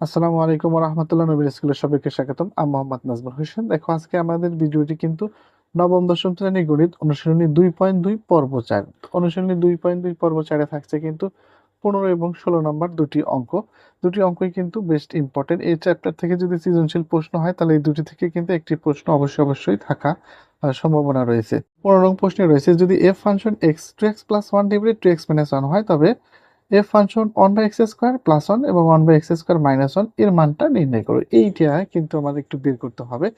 আসসালামু আলাইকুম রহমতুল্লাহ নবীর স্কুলের সবাইকে স্বাগতম। আমি মোহাম্মদ নাজমুল হোসেন। দেখো, আজকে আমাদের ভিডিওটি কিন্তু নবম, দশম শ্রেণি গণিত অনুশীলনী দুই পয়েন্ট দুই পর্ব চার। অনুশীলনী দুই পয়েন্ট দুই পর্ব চারে থাকছে কিন্তু পনেরো এবং ষোলো নম্বর দুটি অঙ্ক। দুটি অঙ্কই কিন্তু বেস্ট ইম্পর্টেন্ট। এই চ্যাপ্টার থেকে যদি সৃজনশীল প্রশ্ন হয়, তাহলে এই দুটি থেকে কিন্তু একটি প্রশ্ন অবশ্যই অবশ্যই থাকা সম্ভাবনা রয়েছে। পনেরো প্রশ্নে রয়েছে, যদি f function x two x plus one divided two x minus one হয়, তবে f function one by x square plus one এবং one by x square minus ওয়ানের মানটা নির্ণয় করো। এইটা কিন্তু আমাদের একটু বের করতে হবে।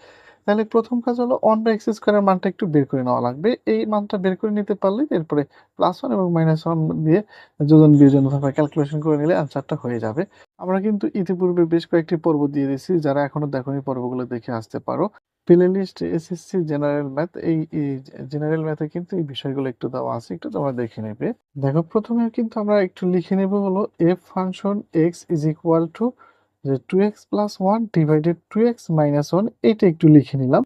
তাহলে প্রথম কাজ হলো ওয়ান বাই এক্স স্কোয়ারের মানটা একটু বের করে নেওয়া লাগবে। এই মানটা বের করে নিতে পারলে এরপরে প্লাস ওয়ান এবং মাইনাস ওয়ান দিয়ে যোজন বিয়োজন অথবা ক্যালকুলেশন করে নিলে আনসারটা হয়ে যাবে। আমরা কিন্তু ইতিপূর্বে বেশ কয়েকটি পর্ব দিয়ে দিয়েছি। যারা এখনও দেখোনি পর্বগুলো দেখে আসতে পারো। Playlist SSC, general math, এই জেনারেল ম্যাথে কিন্তু এই বিষয়গুলো একটু দেওয়া আছে, একটু তোমরা দেখে নেবে। দেখো, প্রথমে কিন্তু আমরা একটু লিখে নেব হলো f function x is equal to যে two x plus one divided two x minus one এটা একটু লিখে নিলাম।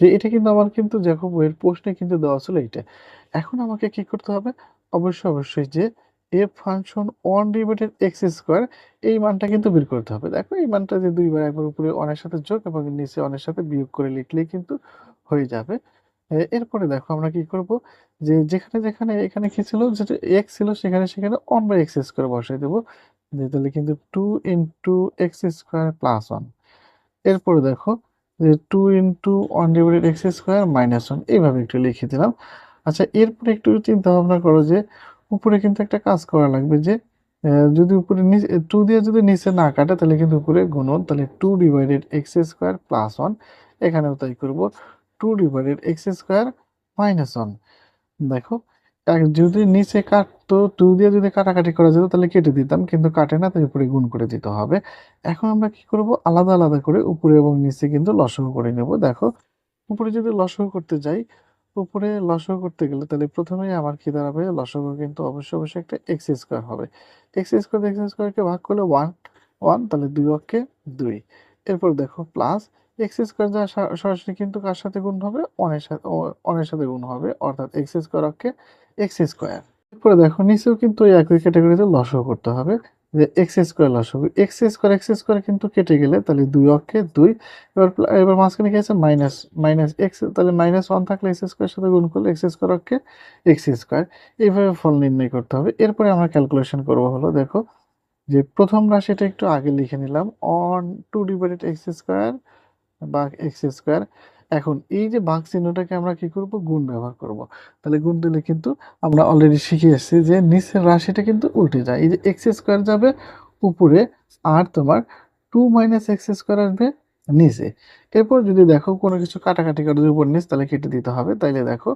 যে এটা কিন্তু আমার কিন্তু দেখো বইয়ের প্রশ্নে কিন্তু দেওয়া ছিল এইটা। এখন আমাকে কি করতে হবে? অবশ্যই অবশ্যই যে f function one divided x square এই মানটা কিন্তু বের করতে হবে। দেখো, এই মানটা যে দুইবার একবার উপরে অনের সাথে যোগ এবং নিচে অনের সাথে বিয়োগ করে লিখলেই কিন্তু হয়ে যাবে। এরপরে দেখো আমরা কি করব? যে যেখানে যেখানে এখানে কি ছিল? যেটা এক্স ছিল সেখানে সেখানে ওয়ান বাই এক্স স্কোয়ার বসাই দেবো। তাহলে কিন্তু two into x square plus one এরপরে দেখো, যে two into one divided x square minus one এইভাবে একটু লিখে দিলাম। আচ্ছা এরপরে একটু চিন্তা ভাবনা করো যে উপরে কিন্তু একটা কাজ করা লাগবে যে যদি উপরে নিচে টু দিয়ে যদি নিচে না কাটে, তাহলে কিন্তু উপরে গুণন, তাহলে two divided x square plus one এখানেও তাই করব two divided x square minus one দেখো যদি নিচে কাটতো টু দিয়ে যদি কাটাকাটি করা যেত, তাহলে কেটে দিতাম, কিন্তু কাটে না, তাই উপরে গুণ করে দিতে হবে। এখন আমরা কি করব? আলাদা আলাদা করে উপরে এবং নিচে কিন্তু লসগু করে নেব। দেখো, উপরে যদি লসগু করতে যাই উপরে লসগু করতে গেলে তাহলে প্রথমেই আমার কি দাঁড়াবে? লসগু কিন্তু অবশ্যই অবশ্যই একটা এক্স স্কোয়ার হবে। এক্স স্কোয়ার এক্স স্কোয়ারকে ভাগ করলে ওয়ান ওয়ান তাহলে দুই অক্ষে দুই। এরপর দেখো প্লাস এক্স স্কোয়ার যা সরাসরি কিন্তু কার সাথে গুণ হবে? অনের সাথে অনের সাথে গুণ হবে, অর্থাৎ এক্স স্কোয়ার অক্ষে এক্স স্কোয়ার এরপরে দেখো নিচেও কিন্তু ওই একই ক্যাটাগরিতে লসগু করতে হবে। যে এক্স স্কোয়ার লসগু এক্স স্কোয়ার এক্স স্কোয়ার কিন্তু কেটে গেলে তাহলে দুই অক্ষে দুই, এবার এবার মাঝখানে কি আছে? মাইনাস মাইনাস এক্স তাহলে মাইনাস ওয়ান থাকলে এক্স স্কোয়ার সাথে গুণ করলে এক্স স্কোয়ার অক্ষে এক্স স্কোয়ার এইভাবে ফল নির্ণয় করতে হবে। এরপরে আমরা ক্যালকুলেশন করব হলো, দেখো, যে প্রথম রাশিটা একটু আগে লিখে নিলাম। One two divided x square বা এক্স স্কোয়ার এখন এই যে ভাগ চিহ্নটাকে আমরা কি করব? গুণ ব্যবহার করব। তাহলে গুণ দিলে কিন্তু আমরা অলরেডি শিখে এসেছি যে নিচের রাশিটা কিন্তু উল্টে যায়। এই যে এক্স স্কোয়ার যাবে উপরে, আর তোমার টু মাইনাস এক্স স্কোয়ার আসবে নিচে। এরপর যদি দেখো কোনো কিছু কাটাকাটি করে উপর নিচ, তাহলে কেটে দিতে হবে। তাইলে দেখো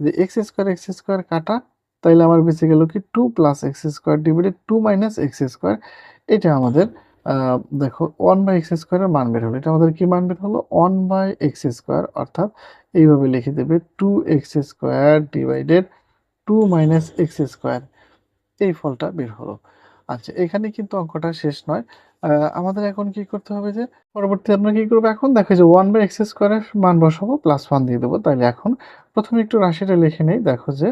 যে এক্স স্কোয়ার এক্স স্কোয়ার কাটা, তাইলে আমার বেঁচে গেল কি? Two plus x square divided two minus x square এটা আমাদের দেখো ওয়ান বাই এক্স স্কোয়ারের মান বের হলো। এটা আমাদের কি মান বের হলো? ওয়ান বাই এক্স স্কোয়ার অর্থাৎ এইভাবে লিখে দেবে two x square divided two minus x square এই ফলটা বের হলো। আচ্ছা এখানে কিন্তু অঙ্কটা শেষ নয়। আমাদের এখন কি করতে হবে যে পরবর্তী আমরা কি করব এখন? দেখো যে ওয়ান বাই এক্স স্কোয়ারের মান বসাবো প্লাস ওয়ান দিয়ে দেবো। তাহলে এখন প্রথমে একটু রাশিটা লিখে নেই। দেখো যে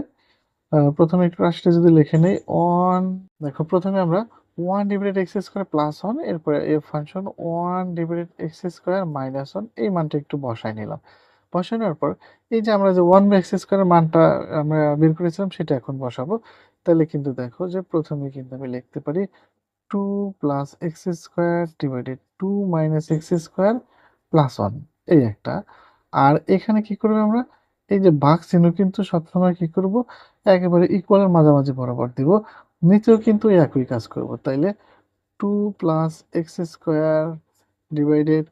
প্রথমে একটু রাশিটা যদি লিখে নেই ওয়ান দেখো প্রথমে আমরা one divided x square plus one এরপরে এ function one divided x square minus one এই মানটা একটু বসাই নিলাম। বসাই নেওয়ার পর, এই যে আমরা যে ওয়ান বাই এক্স স্কোয়ারের মানটা আমরা বের করেছিলাম, সেটা এখন বসাবো। তাহলে কিন্তু দেখো যে প্রথমে কিন্তু আমি লিখতে পারি two plus x square divided two minus x square plus one এই একটা। আর এখানে কি করব আমরা? এই যে ভাগ চিহ্ন কিন্তু সবসময় কি করব? একেবারে ইকুয়ালের মাঝামাঝি বরাবর দিব। নিচেও কিন্তু একই কাজ করব। তাইলে two plus x square divided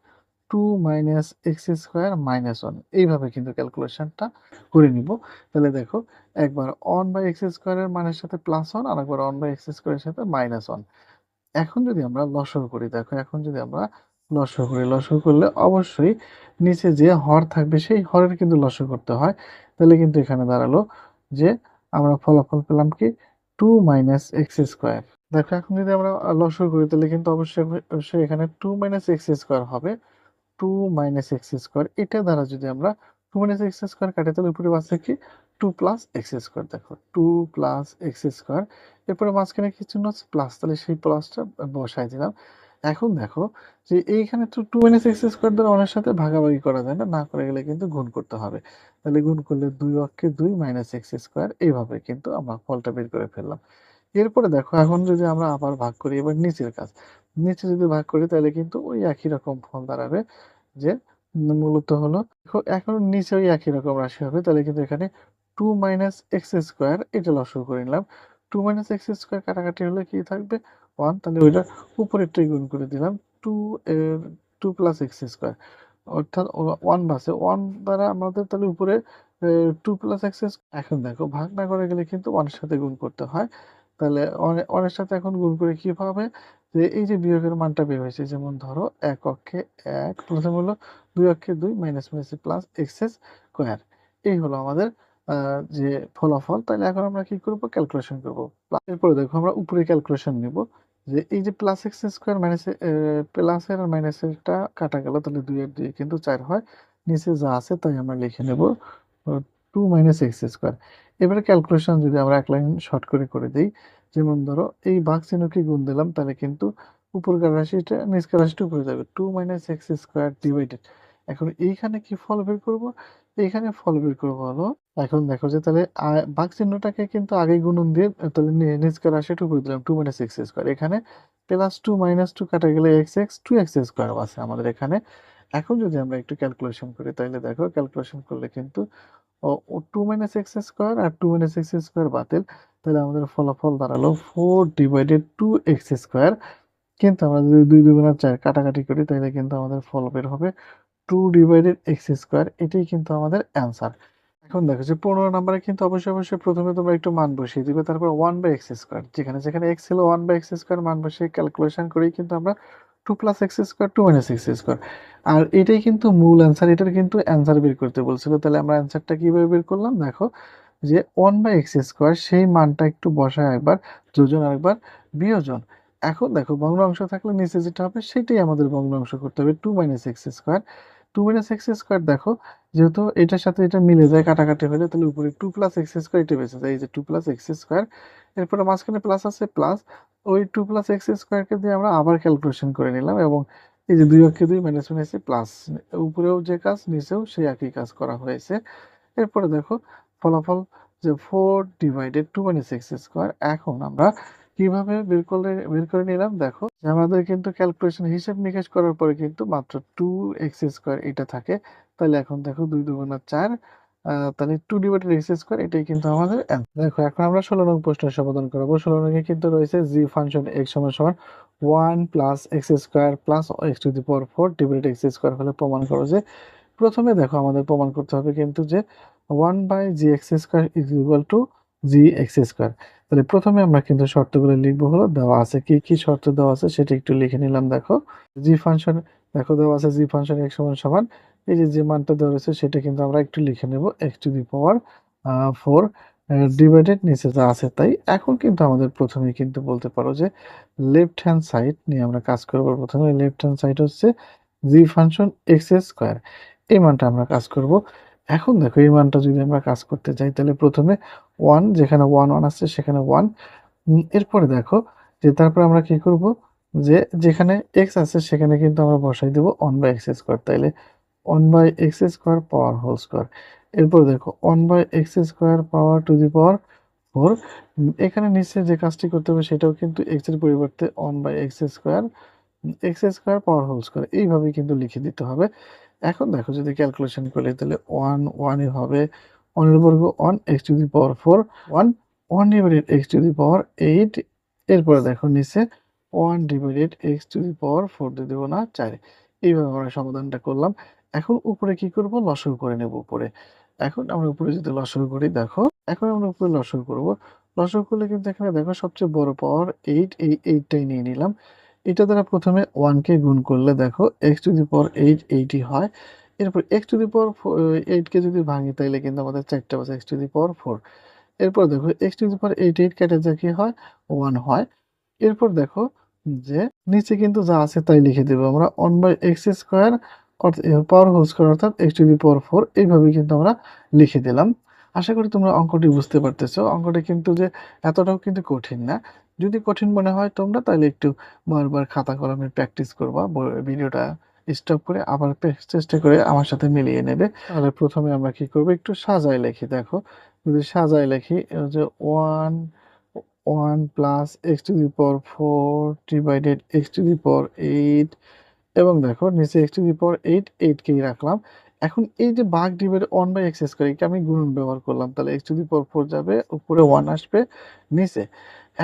two minus x square minus one এইভাবে কিন্তু ক্যালকুলেশনটা করে নিব। তাহলে দেখো, একবার ওয়ান বাই এক্স স্কোয়ারের মানের সাথে প্লাস ওয়ান আর একবার ওয়ান বাই এক্স স্কোয়ারের সাথে মাইনাস ওয়ান এখন যদি আমরা লসগু করি, দেখো এখন যদি আমরা লসগু করি লসগু করলে অবশ্যই নিচে যে হর থাকবে, সেই হরের কিন্তু লসগু করতে হয়। তাহলে কিন্তু এখানে দাঁড়াল যে আমরা ফলাফল পেলাম কি? টু মাইনাস এক্স স্কোয়ার দেখো, এখন যদি আমরা লসগু করি, তাহলে কিন্তু অবশ্যই এখানে টু মাইনাস এক্স স্কোয়ার হবে। টু মাইনাস এক্স স্কোয়ার এটা দ্বারা যদি আমরা টু মাইনাস এক্স স্কোয়ার কাটে, তাহলে উপরে আছে কি? টু প্লাস এক্স স্কোয়ার দেখো টু প্লাস এক্স স্কোয়ার এরপরে মাঝখানে কি চিহ্ন আছে? প্লাস তাহলে সেই প্লাসটা বসাই দিলাম। এখন দেখো যে এইখানে তো টু মাইনাস এক্স স্কোয়ার দ্বারা অনেক সাথে ভাগাভাগি করা যায় না না করে গেলে কিন্তু গুণ করতে হবে। তাহলে গুণ করলে দুই অক্ষে দুই মাইনাস এক্স স্কোয়ার এইভাবে কিন্তু আমরা ফলটা বের করে ফেললাম। এরপরে দেখো, এখন যদি আমরা আবার ভাগ করি, এবার নিচের কাজ। নিচে যদি ভাগ করি, তাহলে কিন্তু ওই একই রকম ফল দাঁড়াবে যে মূলত হলো এখন নিচে ওই একই রকম রাশি হবে, তাহলে কিন্তু এখানে টু মাইনাস এক্স স্কোয়ার এটা লসও করে নিলাম। টু মাইনাস এক্স স্কোয়ার কাটাকাটি হলে কি থাকবে? ওয়ান তাহলে ওইটা উপরেরটাই গুণ করে দিলাম two two plus x square অর্থাৎ ওয়ান বাসে ওয়ান দ্বারা আমাদের তাহলে উপরে টু প্লাস এক্স এখন দেখো, ভাগ না করে গেলে কিন্তু ওয়ানের সাথে গুণ করতে হয়। তাহলে ওয়ানের সাথে এখন গুণ করে কি পাবে? যে এই যে বিয়োগের মানটা বের হয়েছে, যেমন ধরো এক অক্ষে এক, প্রথম হলো দুই অক্ষে দুই minus minus plus x square এই হলো আমাদের যে ফলাফল। তাহলে এখন আমরা কি করব? ক্যালকুলেশন করব। এরপরে দেখো আমরা উপরে ক্যালকুলেশন নিব। যে এই যে প্লাস এক্স স্কোয়ার মাইনাস প্লাসের আর মাইনাসেরটা কাটা গেল, তাহলে দুই আর দুই কিন্তু চার হয়। নিচে যা আছে তাই আমরা লিখে নেব টু মাইনাস এক্স স্কোয়ার এবারে ক্যালকুলেশন যদি আমরা এক লাইন শর্ট করে করে দিই, যেমন ধরো এই ভাগ চিহ্নকে গুণ দিলাম, তাহলে কিন্তু উপরকার রাশিটা, নিচকার রাশিটা উপরে যাবে। Two minus x square divided এখন এইখানে কি ফল বের করব? এইখানে ফল বের করব হলো এখন দেখো যে তাহলে, আ- চিহ্নটাকে কিন্তু আগে গুণন দিয়ে তাহলে নি- নিচকার রাশিটা উপরে দিলাম, টু মাইনাস এক্স স্কোয়ার এখানে প্লাস টু মাইনাস টু কাটা গেলে x x two x square আছে আমাদের এখানে। এখন যদি আমরা একটু ক্যালকুলেশন করি, তাহলে দেখো ক্যালকুলেশন করলে কিন্তু টু মাইনাস এক্স স্কোয়ার আর টু মাইনাস এক্স স্কোয়ার বাতিল। তাহলে আমাদের ফলাফল দাঁড়াল four divided two x square কিন্তু আমরা যদি দুই দুগুণা চার কাটাকাটি করি, তাহলে কিন্তু আমাদের ফল বের হবে টু ডিভাইডেড এক্স স্কোয়ার এটাই কিন্তু আমাদের অ্যান্সার এখন দেখো যে পনেরো নম্বরে কিন্তু অবশ্যই অবশ্যই প্রথমে তোমরা একটু মান বসিয়ে দিবে, তারপর ওয়ান বাই এক্স স্কোয়ার যেখানে যেখানে এক্স ছিল ওয়ান বাই এক্স স্কোয়ার মান বসিয়ে ক্যালকুলেশন করেই কিন্তু আমরা two plus x square two minus x square আর এটাই কিন্তু মূল অ্যান্সার এটার কিন্তু অ্যান্সার বের করতে বলছিল। তাহলে আমরা অ্যান্সারটা কীভাবে বের করলাম? দেখো যে ওয়ান বাই এক্স স্কোয়ার সেই মানটা একটু বসায় একবার যোজন আর একবার বিয়োজন। এখন দেখো ভগ্ন অংশ থাকলে নিচে যেটা হবে, সেটাই আমাদের ভগ্ন অংশ করতে হবে two minus x square two minus x square দেখো, যেহেতু এটার সাথে এটা মিলে যায় কাটাকাটি হলে, তাহলে উপরে টু প্লাস এক্স স্কোয়ার এটা বেঁচে যায়। এই যে টু প্লাস এক্স স্কোয়ার এরপরে মাঝখানে প্লাস আছে প্লাস ওই টু প্লাস এক্স স্কোয়ারকে দিয়ে আমরা আবার ক্যালকুলেশন করে নিলাম এবং এই যে দুই অক্ষে দুই মাইনাস মাইনাসে প্লাস উপরেও যে কাজ, নিচেও সেই একই কাজ করা হয়েছে। এরপরে দেখো, ফলাফল যে four divided two minus x square এখন আমরা কীভাবে বের করলে, বের করে নিলাম? দেখো আমাদের কিন্তু ক্যালকুলেশন হিসাব নিকাশ করার পরে কিন্তু মাত্র টু এক্স স্কোয়ার এটা থাকে। তাহলে এখন দেখো দুই দুগুণা চার তাহলে টু ডিভাইডেড এক্স স্কোয়ার এটাই কিন্তু আমাদের। দেখো, এখন আমরা ষোলো নং প্রশ্নের সমাধান করব। ষোলো নং কিন্তু রয়েছে জি ফাংশন এক্স সমান সমান one plus x square plus x to the power four divided x square হলে প্রমাণ করো যে, প্রথমে দেখো আমাদের প্রমাণ করতে হবে কিন্তু যে one by g x square is equal to g x square তাহলে প্রথমে আমরা কিন্তু শর্তগুলো লিখব হলো, দেওয়া আছে কি কি শর্ত দেওয়া আছে সেটা একটু লিখে নিলাম, দেখো। জি ফাংশন দেখো দেওয়া আছে জি ফাংশন এক্স সমান সমান। এই যে যে মানটা দেওয়া রয়েছে সেটা কিন্তু আমরা একটু লিখে নেব x to the power four divided নিচে যা আছে তাই। এখন কিন্তু আমাদের প্রথমে কিন্তু বলতে পারো যে লেফট হ্যান্ড সাইড নিয়ে আমরা কাজ করব। প্রথমে লেফট হ্যান্ড সাইড হচ্ছে জি ফাংশন এক্স স্কোয়ার এই মানটা আমরা কাজ করব। এখন দেখো, এই মানটা যদি আমরা কাজ করতে যাই, তাহলে প্রথমে ওয়ান যেখানে ওয়ান ওয়ান আছে সেখানে ওয়ান এরপরে দেখো যে তারপর আমরা কি করব? যে যেখানে এক্স আছে, সেখানে কিন্তু আমরা বসাই দেবো ওয়ান বাই এক্স স্কোয়ার তাইলে one by x square power whole square এরপর দেখো one by x square power to the power four এখানে নিচে যে কাজটি করতে হবে, সেটাও কিন্তু এক্সের পরিবর্তে one by x square x square power whole square এইভাবে কিন্তু লিখে দিতে হবে। এখন দেখো যদি ক্যালকুলেশন করি তাহলে ওয়ান ওয়ানই হবে ওয়ানের বর্গ one x to the power four one one divided x to the power eight এরপরে দেখো নিচে one divided x to the power four দিয়ে দেবো না, চার। এইভাবে আমরা সমাধানটা করলাম। এখন উপরে কি করব? লসগু করে নেব উপরে। এখন আমরা উপরে যদি লসগু করি, দেখো, এখন আমরা উপরে লসগু করব। লসগু করলে কিন্তু এখানে দেখো সবচেয়ে বড় পাওয়ার এইট এই এইটটাই নিয়ে নিলাম। এটা দ্বারা প্রথমে ওয়ানকে গুণ করলে দেখো x to the power eight এইটই হয়। এরপর এক্স টু দি পাওয়ার এইটকে যদি ভাঙি তাহলে কিন্তু আমাদের চারটা বাজে x to the power four এরপর দেখো x to the power eight eight কেটে যা কি হয় ওয়ান হয়। এরপর দেখো যে নিচে কিন্তু যা আছে তাই লিখে দেবো আমরা one by x square power whole square অর্থাৎ x to the power four এইভাবে কিন্তু আমরা লিখে দিলাম। আশা করি তোমরা অঙ্কটি বুঝতে পারতেছো। অঙ্কটি কিন্তু যে এতটাও কিন্তু কঠিন না। যদি কঠিন মনে হয় তোমরা তাহলে একটু বারবার খাতা কলমে প্র্যাকটিস করবা ভিডিওটা স্টপ করে আবার চেষ্টা করে আমার সাথে মিলিয়ে নেবে। তাহলে প্রথমে আমরা কি করব, একটু সাজায় লিখি, দেখো। যদি সাজায় লিখি যে one one plus x to the power four divided x to the power eight এবং দেখো নিচে x to the power eight এইটকেই রাখলাম। এখন এই যে ভাগ divide one by x square এটা আমি গুণন ব্যবহার করলাম। তাহলে x to the power four যাবে, উপরে ওয়ান আসবে, নিচে।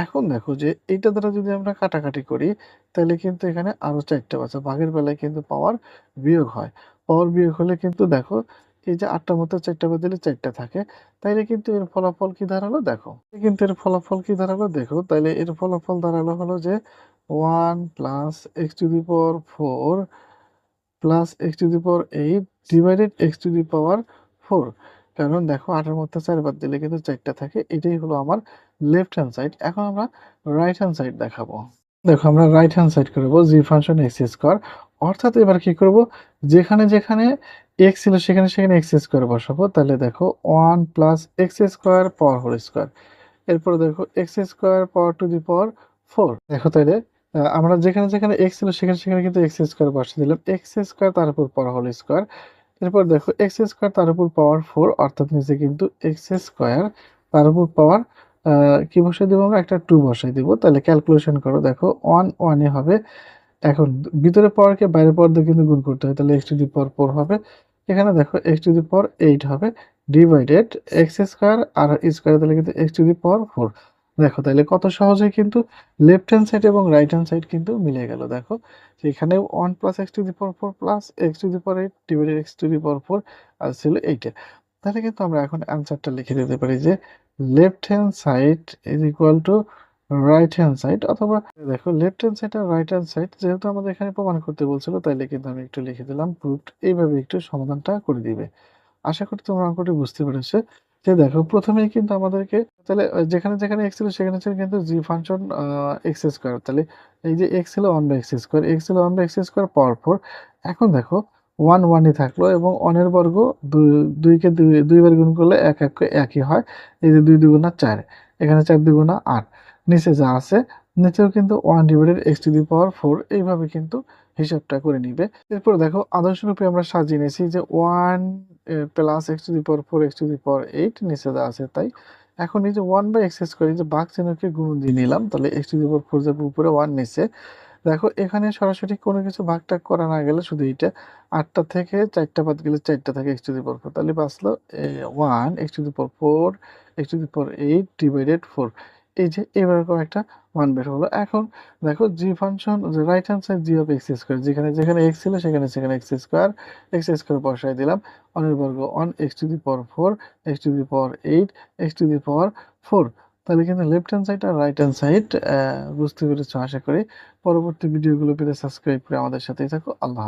এখন দেখো যে এইটা দ্বারা যদি আমরা কাটাকাটি করি, তাহলে কিন্তু এখানে আরও চারটা বাচ্চা ভাগের বেলায় কিন্তু পাওয়ার বিয়োগ হয়। পাওয়ার বিয়োগ হলে কিন্তু দেখো, এই যে আটটা মতো চারটা বাদ দিলে চারটা থাকে। তাইলে কিন্তু এর ফলাফল কি দাঁড়াল? দেখো। কিন্তু এর ফলাফল কি দাঁড়াল? দেখো, তাইলে এর ফলাফল দাঁড়াল হলো যে one plus x to the power four plus x to the power eight divided x to the power four কারণ দেখো আটের মধ্যে চার বাদ দিলে কিন্তু চারটা থাকে এটাই হলো আমার লেফট হ্যান্ড সাইড এখন আমরা রাইট হ্যান্ড সাইড দেখাবো। দেখো আমরা রাইট হ্যান্ড সাইড করব জি ফাংশন এক্স স্কোয়ার অর্থাৎ এবার কি করব? যেখানে যেখানে এক্স ছিল সেখানে সেখানে এক্স স্কোয়ার বসাবো। তাহলে দেখো one plus x square power whole square এরপরে দেখো x square power to the power four দেখো আহ, আমরা যেখানে যেখানে এক্স ছিল সেখানে সেখানে কিন্তু এক্স স্কোয়ার বসিয়ে দিলাম। এক্স স্কোয়ার তার উপর পাওয়ার হোল স্কোয়ার এরপর দেখো এক্স স্কোয়ার তার উপর পাওয়ার ফোর অর্থাৎ নিচে কিন্তু এক্স স্কোয়ার তার উপর পাওয়ার কি বসাই দেবো আমরা? একটা টু বসাই দিব। তাহলে ক্যালকুলেশন করো, দেখো ওয়ান ওয়ানে হবে। এখন ভিতরে পাওয়ারকে বাইরে পাওয়ার দিয়ে কিন্তু গুণ করতে হয়। তাহলে x to the power four হবে। এখানে দেখো x to the power eight হবে। ডিভাইডেড এক্স স্কোয়ার আর স্কোয়ার তাহলে কিন্তু x to the power four দেখো তাহলে কত সহজে কিন্তু লেফট হ্যান্ড সাইড এবং রাইট হ্যান্ড সাইড কিন্তু মিলে গেল, দেখো। এখানে one plus x to the power four plus x to the power eight divided x to the power four আর ছিল এইটে তাহলে কিন্তু আমরা এখন অ্যান্সারটা লিখে দিতে পারি যে left hand side is equal to right hand side অথবা দেখো লেফট হ্যান্ড সাইড আর রাইট হ্যান্ড সাইড যেহেতু আমাদের এখানে প্রমাণ করতে বলছিল, তাইলে কিন্তু আমি একটু লিখে দিলাম প্রুফ এইভাবে একটু সমাধানটা করে দিবে। আশা করি তোমরা অঙ্কটি বুঝতে পেরেছ। যে দেখো, প্রথমেই কিন্তু আমাদেরকে তাহলে যেখানে যেখানে এক্স ছিল, সেখানে ছিল কিন্তু জি ফাংশন এক্স স্কোয়ার তাহলে এই যে এক্স ছিল one by x square x ছিল one by x square power four এখন দেখো ওয়ান ওয়ানই থাকল এবং অনের বর্গ দুই, দুইকে দুই, দুইবার গুণ করলে এক এক, একই হয়। এই যে দুই দুগুণা চার, এখানে চার দুগুণা আট। নিচে যা আছে, নিচেও কিন্তু one divided x to the power four এইভাবে কিন্তু হিসাবটা করে নিবে। এরপর দেখো, আদর্শরূপে আমরা সাজিয়ে নিয়েছি যে one plus x to the power four x to the power eight নিচে যা আছে তাই। এখন এই যে ওয়ান বাই এক্স স্কোয়ার এই যে বাঘ চিহ্নকে গুণ দিয়ে নিলাম, তাহলে x to the power four যাবে উপরে ওয়ান নিচে। দেখো, এখানে সরাসরি কোনো কিছু ভাগটাগ করা না গেলে শুধু এইটা, আটটা থেকে চারটা বাদ গেলে চারটা থাকে x to the power four তাহলে বাঁচলো one x to the power four x to the power eight divided four এই যে এরকম একটা মান বের হলো। এখন দেখো জি ফাংশন যে right hand side g of x square যেখানে যেখানে এক্স ছিল সেখানে সেখানে এক্স স্কোয়ার এক্স স্কোয়ার বসাই দিলাম। অনের বর্গ one x to the power four x to the power eight x to the power four তাহলে কিন্তু লেফট হ্যান্ড সাইড আর রাইট হ্যান্ড সাইড বুঝতে পেরেছ আশা করি। পরবর্তী ভিডিওগুলো পেতে সাবস্ক্রাইব করে আমাদের সাথেই থাকো। আল্লাহ